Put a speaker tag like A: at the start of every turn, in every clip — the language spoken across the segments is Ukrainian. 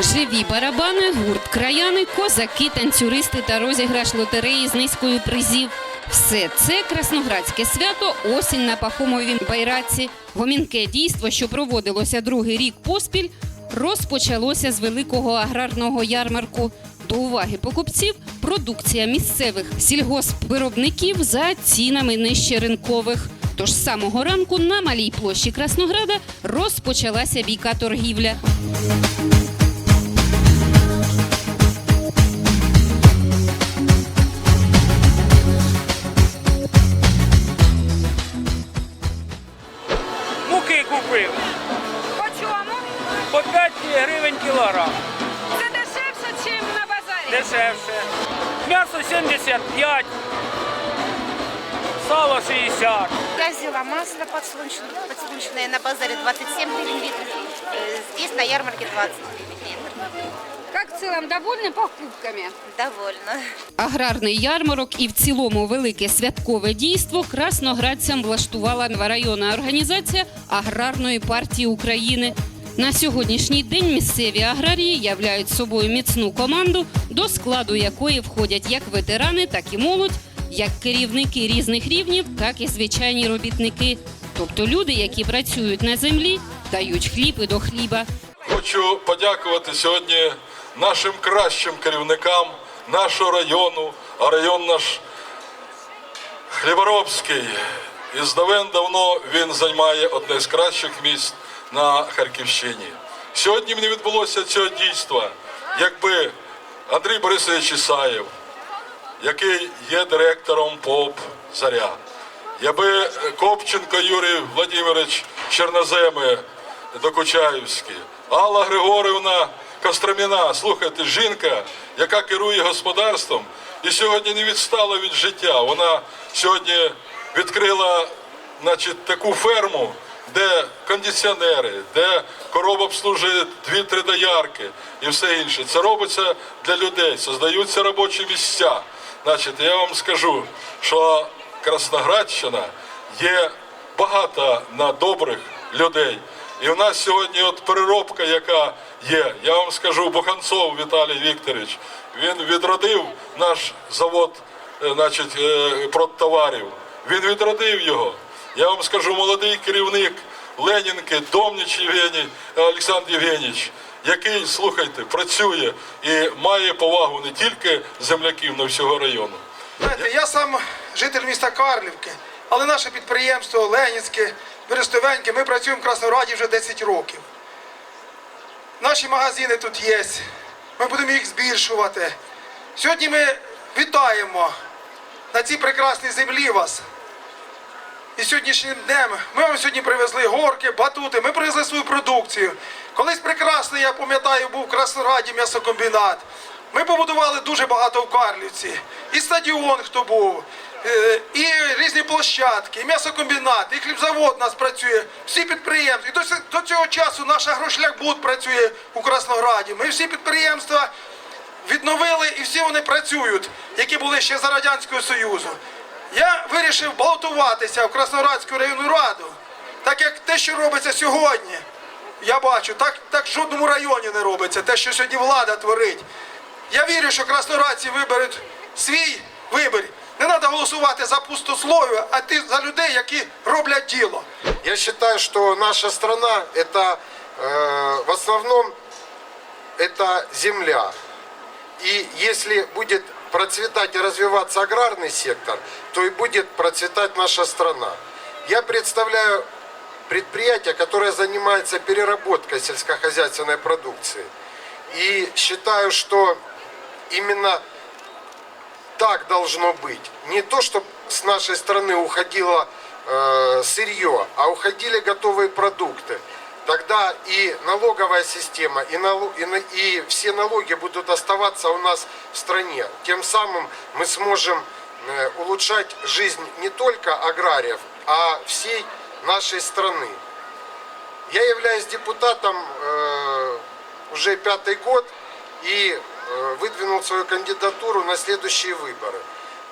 A: Живі барабани, гурт краяни, козаки, танцюристи та розіграш лотереї з низкою призів. Все це красноградське свято, осінь на Пахомовій байраці. Гомінке дійство, що проводилося другий рік поспіль, розпочалося з великого аграрного ярмарку. До уваги покупців продукція місцевих сільгоспвиробників за цінами нижче ринкових. Тож з самого ранку на малій площі Краснограда розпочалася бійка торгівля.
B: Дешевше.
C: М'ясо 75, сало 60.
D: Я взяла масло подсолнечное, подсолнечное на базаре 27 гривен литр, э, здесь на ярмарке 20 гривен литр.
B: Як в цілому довольні покупками?
D: Довольно.
A: Аграрний ярмарок і в цілому велике святкове дійство красноградцям влаштувала районна організація Аграрної партії України. На сьогоднішній день місцеві аграрії являють собою міцну команду, до складу якої входять як ветерани, так і молодь, як керівники різних рівнів, так і звичайні робітники, тобто люди, які працюють на землі, дають хліб і до хліба.
E: Хочу подякувати сьогодні нашим кращим керівникам нашого району, а район наш Хліборобський. І здавен давно він займає одне з кращих місць на Харківщині. Сьогодні не відбулося цього дійства, якби Андрій Борисович Ісаєв, який є директором ПОП Заря, якби Копченко Юрій Владимирович Чорноземи Докучаївський, Алла Григорівна Костроміна, слухайте, жінка, яка керує господарством і сьогодні не відстала від життя. Вона сьогодні відкрила значить, таку ферму, де кондиціонери, де корова обслужує дві-три доярки і все інше. Це робиться для людей, создаються робочі місця. Значить, я вам скажу, що Красноградщина є багата на добрих людей. І в нас сьогодні от переробка, яка є. Я вам скажу, Буханцов Віталій Вікторович, він відродив наш завод е, значить, е, продтоварів. Він відродив його. Я вам скажу, молодий керівник Ленінки, Домніч Євгеній Олександр Євгенійович, який, слухайте, працює і має повагу не тільки земляків, але всього району.
F: Знаєте, я сам житель міста Карлівки, але наше підприємство Ленінське, Берестовеньке, ми працюємо в Краснораді вже 10 років. Наші магазини тут є, ми будемо їх збільшувати. Сьогодні ми вітаємо на цій прекрасній землі вас. І сьогоднішнім днем ми вам сьогодні привезли горки, батути, ми привезли свою продукцію. Колись прекрасно, я пам'ятаю, був в Краснораді м'ясокомбінат. Ми побудували дуже багато в Карлівці. І стадіон, хто був, е, і різні площадки, і м'ясокомбінат, і хлібзавод у нас працює, всі підприємства. І до, цього часу наш агрошляхбуд працює у Краснограді. Ми всі підприємства відновили і всі вони працюють, які були ще за Радянського Союзу. Я вирішив балотуватися в Красноградську районну раду, так як те, що робиться сьогодні, я бачу, так, так в жодному районі не робиться, те, що сьогодні влада творить. Я вірю, що красноградці виберуть свій вибір. Не треба голосувати за пустослов'я, а ти за людей, які роблять діло.
G: Я считаю, что наша страна это э, в основном это земля. И если будет процветать и развиваться аграрный сектор, то и будет процветать наша страна. Я представляю предприятие, которое занимается переработкой сельскохозяйственной продукции. И считаю, что именно так должно быть. Не то, чтобы с нашей страны уходило э, сырье, а уходили готовые продукты. Тогда и налоговая система, и, налог, и, и все налоги будут оставаться у нас в стране. Тем самым мы сможем э, улучшать жизнь не только аграриев, а всей нашей страны. Я являюсь депутатом э, уже пятый год и э, выдвинул свою кандидатуру на следующие выборы.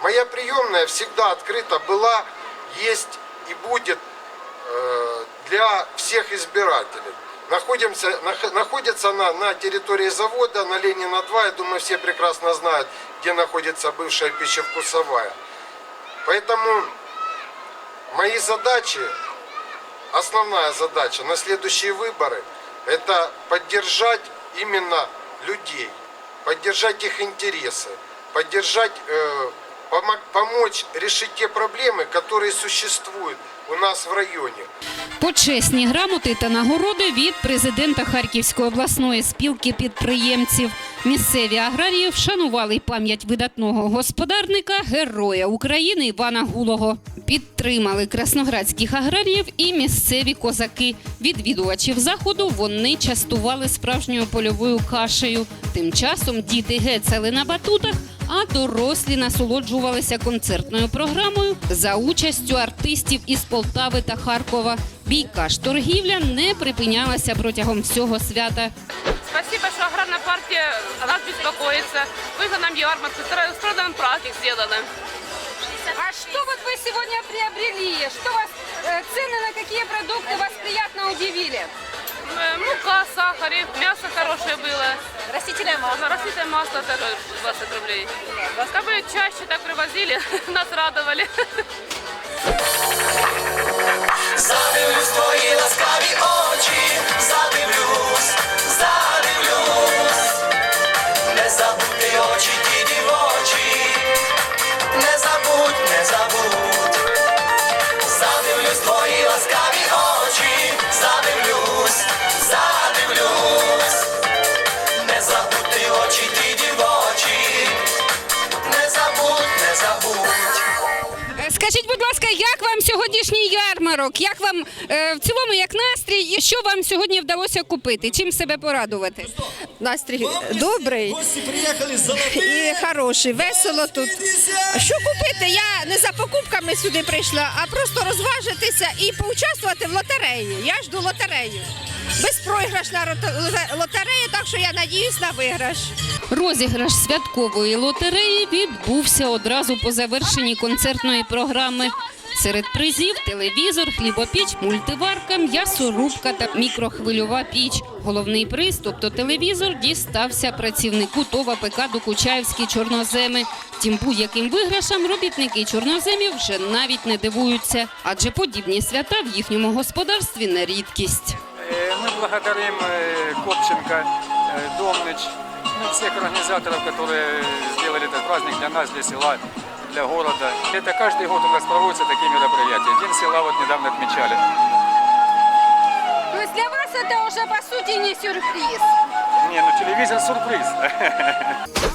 G: Моя приемная всегда открыта была, есть и будет для всех избирателей. Находимся, нах- находится она на территории завода, на Ленина 2. Я думаю, все прекрасно знают, где находится бывшая пищевкусовая. Поэтому мои задачи, основная задача на следующие выборы, это поддержать именно людей, поддержать их интересы, поддержать, э, помо- помочь решить те проблемы, которые существуют у нас в районе.
A: Почесні грамоти та нагороди від президента Харківської обласної спілки підприємців. Місцеві аграрії вшанували пам'ять видатного господарника, героя України Івана Гулого. Підтримали красноградських аграріїв і місцеві козаки. Відвідувачів заходу вони частували справжньою польовою кашею. Тим часом діти гецали на батутах, а дорослі насолоджувалися концертною програмою за участю артистів із Полтави та Харкова. Бійка ж торгівля не припинялася протягом всього свята.
H: Спасибо, что аграрная партия о нас беспокоится. Вы нам ярмарку, устроили нам праздник сделали.
B: А что вот вы сегодня приобрели? Что вас, э, цены на какие продукты вас приятно удивили?
H: Э, Мука, сахар, и мясо хорошее было.
D: Растительное масло.
H: Растительное масло тоже 20 рублей. Кабы чаще так привозили, нас радовали.
I: Задивлюсь твої ласкаві очі,
A: сьогоднішній ярмарок? Як вам е, в цілому як настрій? І що вам сьогодні вдалося купити? Чим себе порадувати?
J: Настрій добрий і хороший, весело тут. Що купити? Я не за покупками сюди прийшла, а просто розважитися і поучаствувати в лотереї. Я жду лотерею. Безпроіграшна лотерея, так що я надіюсь на виграш.
A: Розіграш святкової лотереї відбувся одразу по завершенні концертної програми. Серед призів телевізор, хлібопіч, мультиварка, м'ясорубка та мікрохвильова піч. Головний приз, тобто телевізор, дістався працівнику ТОВ ПК Докучаївські чорноземи. Втім, будь-яким виграшам робітники чорноземів вже навіть не дивуються, адже подібні свята в їхньому господарстві не рідкість.
K: Э, Мы благодарим э, Копченко, э, Домныч, ну, всех организаторов, которые сделали этот праздник для нас, для села, для города. Это каждый год у нас проводятся такие мероприятия. День села вот недавно отмечали.
B: То есть для вас это уже по сути не сюрприз.
K: Не, ну телевизор сюрприз.